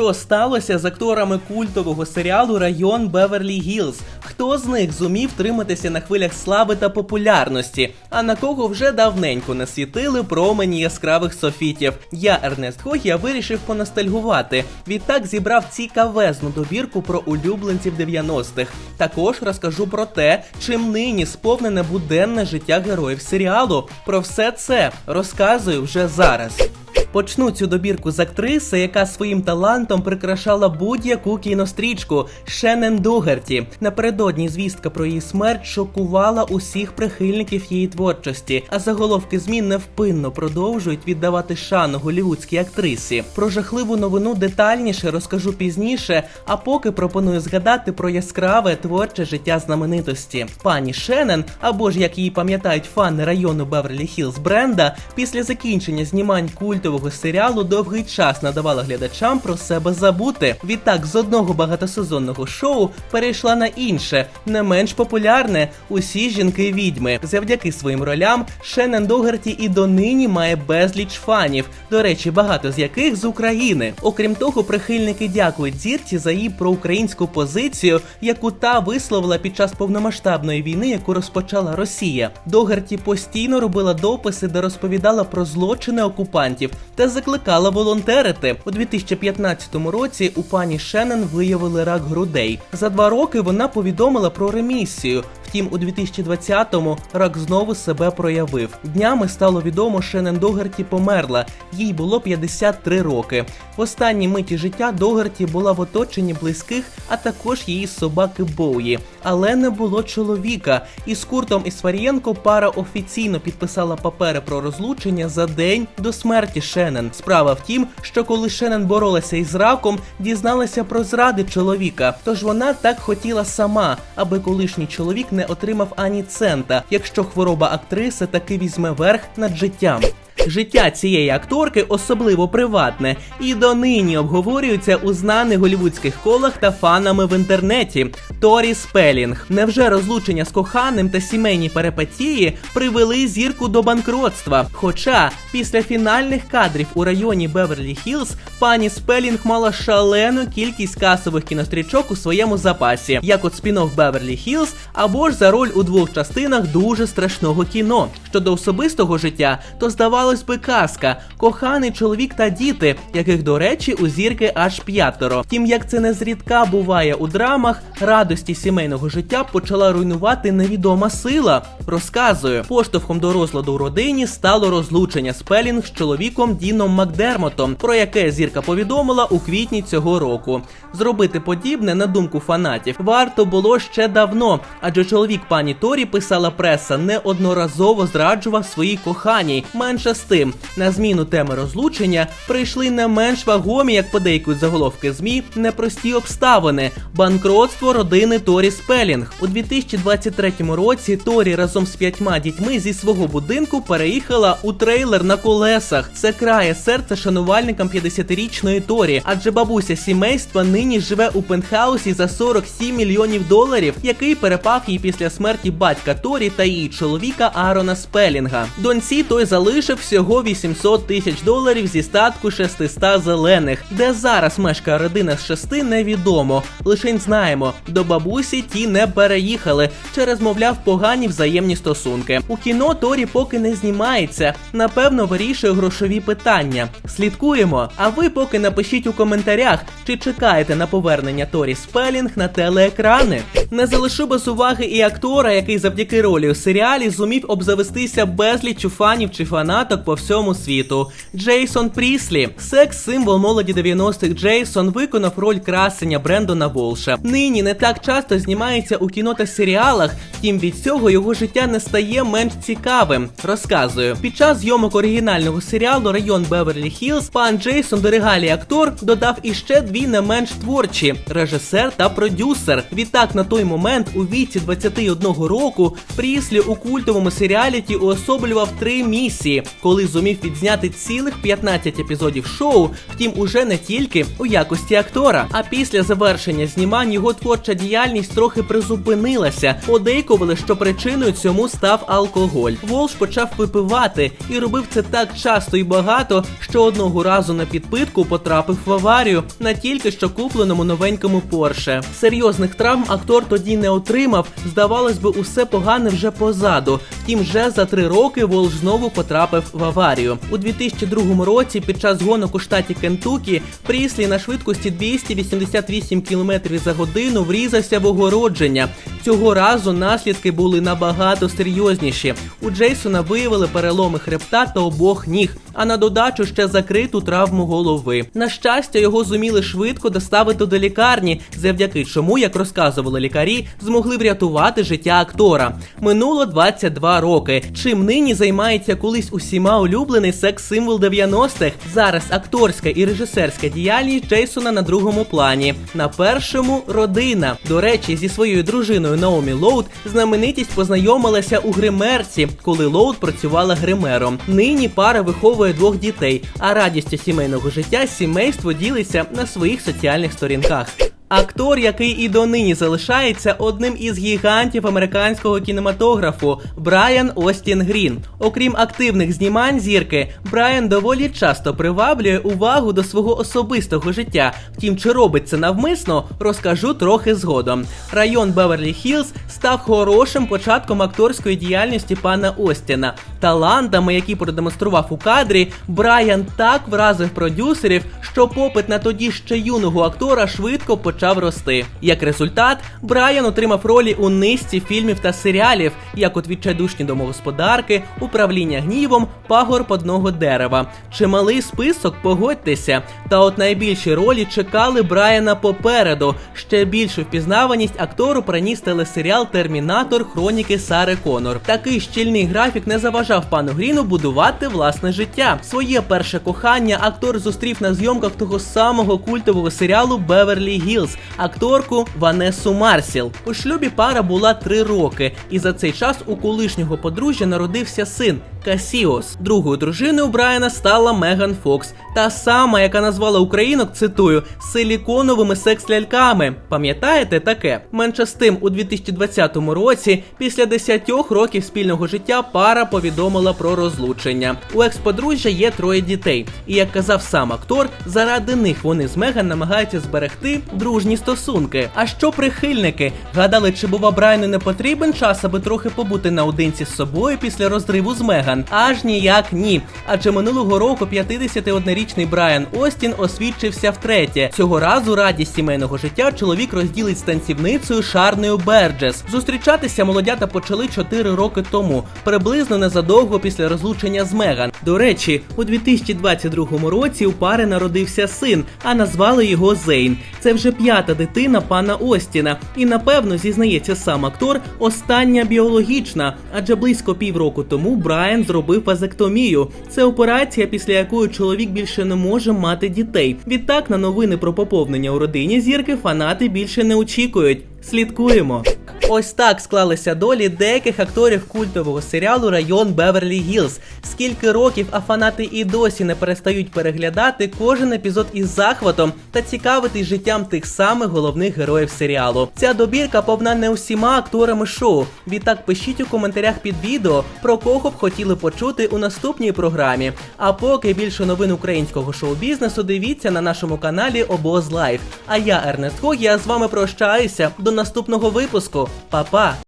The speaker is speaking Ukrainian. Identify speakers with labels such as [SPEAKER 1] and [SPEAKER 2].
[SPEAKER 1] Що сталося з акторами культового серіалу Район Беверлі Гілз? Хто з них зумів триматися на хвилях слави та популярності? А на кого вже давненько насвітили промені яскравих софітів? Я, Ернест Хогія, вирішив поностальгувати. Відтак зібрав цікавезну добірку про улюбленців 90-х. Також розкажу про те, чим нині сповнене буденне життя героїв серіалу. Про все це розказую вже зараз. Почну цю добірку з актриси, яка своїм талантом прикрашала будь-яку кінострічку Шеннон Дугерті. Напередодні звістка про її смерть шокувала усіх прихильників її творчості, а заголовки змін невпинно продовжують віддавати шану голівудській актрисі. Про жахливу новину детальніше розкажу пізніше, а поки пропоную згадати про яскраве творче життя знаменитості. Пані Шеннон, або ж як її пам'ятають фани району Беверлі Хілз Бренда, після закінчення знімань культового серіалу довгий час надавала глядачам про себе забути. Відтак з одного багатосезонного шоу перейшла на інше, не менш популярне усі жінки відьми. Завдяки своїм ролям Шеннон Догерті і донині має безліч фанів. До речі, багато з яких з України. Окрім того, прихильники дякують зірці за її проукраїнську позицію, яку та висловила під час повномасштабної війни, яку розпочала Росія. Догерті постійно робила дописи, де розповідала про злочини окупантів та закликала волонтерити. У 2015 році у пані Шенен виявили рак грудей. За два роки вона повідомила про ремісію. Втім, у 2020-му рак знову себе проявив. Днями стало відомо, Шеннон Догерті померла. Їй було 53 роки. В останній миті життя Догерті була в оточенні близьких, а також її собаки Боуї. Але не було чоловіка. І з Куртом Ісфарієнко пара офіційно підписала папери про розлучення за день до смерті Шеннон. Справа в тім, що коли Шеннон боролася із раком, дізналася про зради чоловіка. Тож вона так хотіла сама, аби колишній чоловік не отримав ані цента, якщо хвороба актриси таки візьме верх над життям. Життя цієї акторки особливо приватне і донині обговорюється у знаних голівудських колах та фанами в інтернеті. Торі Спелінг. Невже розлучення з коханим та сімейні перипетії привели зірку до банкротства? Хоча після фінальних кадрів у районі Беверлі Хілз пані Спелінг мала шалену кількість касових кінострічок у своєму запасі, як от спін-офф Беверлі Хілз, або ж за роль у двох частинах дуже страшного кіно. Щодо особистого життя, то здавалось би казка, коханий чоловік та діти, яких, до речі, у зірки аж п'ятеро. Втім, як це не зрідка буває у драмах, радості сімейного життя почала руйнувати невідома сила. Розказую, поштовхом до розладу у родині стало розлучення Спелінг з чоловіком Діном Макдермотом, про яке зірка повідомила у квітні цього року. Зробити подібне, на думку фанатів, варто було ще давно, адже чоловік пані Торі писала преса неодноразово зраджував своїй коханій. Менше тим, на зміну теми розлучення прийшли не менш вагомі, як подейкують заголовки змі, непрості обставини банкротство родини Торі Спелінг. У 2023 році Торі разом з п'ятьма дітьми зі свого будинку переїхала у трейлер на колесах. Це крає серце шанувальникам 50-річної Торі, адже бабуся сімейства нині живе у пентхаусі за 47 мільйонів доларів, який перепав їй після смерті батька Торі та її чоловіка Аарона Спелінга. Доньці той залишив всього 800 тисяч доларів зі статку 600 зелених, де зараз мешкає родина з шести, невідомо. Лишень знаємо, до бабусі ті не переїхали через, мовляв, погані взаємні стосунки. У кіно Торі поки не знімається. Напевно, вирішує грошові питання. Слідкуємо. А ви поки напишіть у коментарях, чи чекаєте на повернення Торі Спелінг на телеекрани. Не залишу без уваги і актора, який завдяки ролі у серіалі зумів обзавестися безліччю фанів чи фанаток по всьому світу. Джейсон Пріслі, секс-символ молоді 90-х Джейсон виконав роль красення Брендона Волша. Нині не так часто знімається у кіно та серіалах, втім від цього його життя не стає менш цікавим. Розказую, під час зйомок оригінального серіалу Район Беверлі Хілз пан Джейсон до актор додав іще дві не менш творчі режисер та продюсер. Відтак на той момент у віці 21 року Пріслі у культовому серіаліті уособлював три місії, коли зумів відзняти цілих 15 епізодів шоу, втім, уже не тільки у якості актора. А після завершення знімань його творча діяльність трохи призупинилася. Подейкували, що причиною цьому став алкоголь. Волш почав випивати і робив це так часто і багато, що одного разу на підпитку потрапив в аварію на тільки що купленому новенькому Порше. Серйозних травм актор тоді не отримав. Здавалось би, усе погане вже позаду. Втім, вже за три роки Волш знову потрапив в аварію. У 2002 році під час гонок у штаті Кентукі Пріслі на швидкості 288 км за годину врізався в огородження. Цього разу наслідки були набагато серйозніші. У Джейсона виявили переломи хребта та обох ніг, а на додачу ще закриту травму голови. На щастя, його зуміли швидко доставити до лікарні, завдяки чому, як розказували лікарі, змогли врятувати життя актора. Минуло 22 роки. Чим нині займається колись усіма улюблений секс-символ 90-х. Зараз акторська і режисерська діяльність Джейсона на другому плані. На першому родина. До речі, зі своєю дружиною Наомі Лоуд знаменитість познайомилася у гримерці, коли Лоуд працювала гримером. Нині пара виховує двох дітей, а радістю сімейного життя сімейство ділиться на своїх соціальних сторінках. Актор, який і донині залишається одним із гігантів американського кінематографу Брайан Остін Грін. Окрім активних знімань зірки, Брайан доволі часто приваблює увагу до свого особистого життя. Втім, чи робить це навмисно, розкажу трохи згодом. Район Беверлі Хілз став хорошим початком акторської діяльності пана Остіна. Талантами, які продемонстрував у кадрі, Брайан так вразив продюсерів, що попит на тоді ще юного актора швидко почав рости. Як результат, Брайан отримав ролі у низці фільмів та серіалів, як от відчайдушні домогосподарки, управління гнівом, пагорб одного дерева. Чималий список, погодьтеся. Та от найбільші ролі чекали Брайана попереду. Ще більшу впізнаваність актору приніс телесеріал Термінатор Хроніки Сари Конор. Такий щільний графік не заважав пану Гріну будувати власне життя. Своє перше кохання актор зустрів на зйомках того самого культового серіалу Беверлі Гілз, акторку Ванесу Марсіл. У шлюбі пара була три роки, і за цей час у колишнього подружжя народився син. Касіос. Другою дружиною Брайана стала Меган Фокс, та сама, яка назвала українок, цитую, силіконовими секс-ляльками. Пам'ятаєте таке? Менше з тим, у 2020 році, після 10 років спільного життя, пара повідомила про розлучення. У екс-подружжя є троє дітей, і як казав сам актор, заради них вони з Меган намагаються зберегти дружні стосунки. А що прихильники? Гадали, чи бува Брайану не потрібен час, аби трохи побути наодинці з собою після розриву з Меган? Аж ніяк ні. Адже минулого року 51-річний Брайан Остін освідчився втретє. Цього разу радість сімейного життя чоловік розділить з танцівницею Шарнею Берджес. Зустрічатися молодята почали 4 роки тому, приблизно незадовго після розлучення з Меган. До речі, у 2022 році у пари народився син, а назвали його Зейн. Це вже п'ята дитина пана Остіна, і напевно зізнається сам актор, остання біологічна, адже близько півроку тому Брайан зробив вазектомію. Це операція, після якої чоловік більше не може мати дітей. Відтак на новини про поповнення у родині зірки фанати більше не очікують. Слідкуємо. Ось так склалися долі деяких акторів культового серіалу Район Беверлі Гілз. Скільки років, а фанати і досі не перестають переглядати кожен епізод із захватом та цікавитись життям тих самих головних героїв серіалу. Ця добірка повна не усіма акторами шоу. Відтак пишіть у коментарях під відео, про кого б хотіли почути у наступній програмі. А поки більше новин українського шоу-бізнесу дивіться на нашому каналі Обоз Лайф. А я Ернест Хог, я з вами прощаюся до наступного випуску. 爸爸。